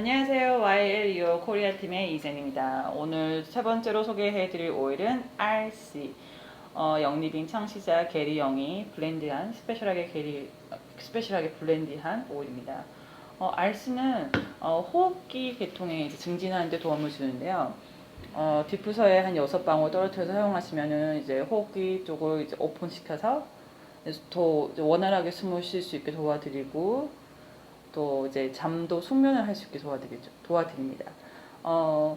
안녕하세요. YLEO 코리아 팀의 이젠입니다. 오늘 세 번째로 소개해드릴 오일은 RC. 어, 영리빙 창시자 게리 영이 블렌드한 스페셜하게 게리 스페셜하게 블렌드한 오일입니다. 어, RC는 어, 호흡기 계통에 이제 증진하는 데 도움을 주는데요. 어, 디퓨서에 한 6방울 떨어뜨려서 사용하시면은 이제 호흡기 쪽을 이제 오픈시켜서 더 원활하게 숨을 쉴 수 있게 도와드리고 또 이제 잠도 숙면을 할 수 있게 도와드리죠. 도와드립니다. 어,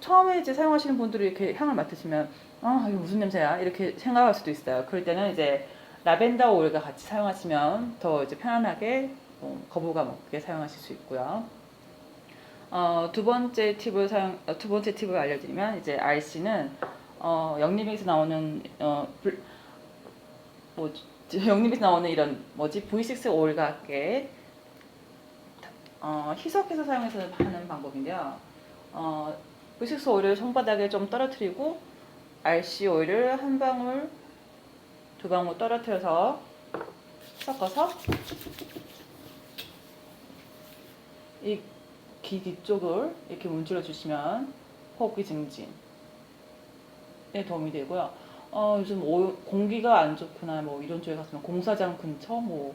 처음에 이제 사용하시는 분들이 이렇게 향을 맡으시면 아 이거 무슨 냄새야 이렇게 생각할 수도 있어요. 그럴 때는 이제 라벤더 오일과 같이 사용하시면 더 이제 편안하게 어, 거부감 없게 사용하실 수 있고요. 어, 두 번째 팁을 사용 어, 두 번째 팁을 알려드리면 이제 RC는 어, 영림에서 나오는 어, 불, 뭐 영림에서 나오는 이런 뭐지 V6 오일과 함께 어, 희석해서 사용해서 하는 방법인데요. 어, V6 오일을 손바닥에 좀 떨어뜨리고 RC 오일을 한 방울, 두 방울 떨어뜨려서 섞어서 이 귀 뒤쪽을 이렇게 문질러 주시면 호흡기 증진에 도움이 되고요. 어, 요즘 오- 공기가 안 좋구나 뭐 이런 쪽에 갔으면 공사장 근처 뭐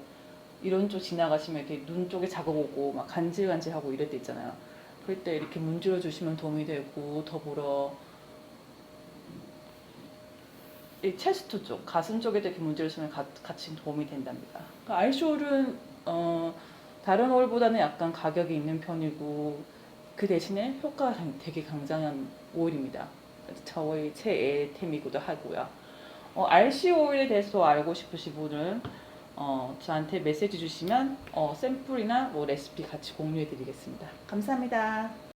이런 쪽 지나가시면 이렇게 눈 쪽에 자국 오고 막 간질간질하고 이럴 때 있잖아요. 그럴 때 이렇게 문질러 주시면 도움이 되고 더불어 이 체스트 쪽 가슴 쪽에도 이렇게 문질러 주시면 가- 같이 도움이 된답니다. 그러니까 알쇼올은 어, 다른 오일보다는 약간 가격이 있는 편이고 그 대신에 효과가 되게 굉장한 오일입니다. 저의 최애템이기도 하고요. 어, RC 오일에 대해서 알고 싶으신 분은 어, 저한테 메시지 주시면 어, 샘플이나 뭐 레시피 같이 공유해 드리겠습니다. 감사합니다.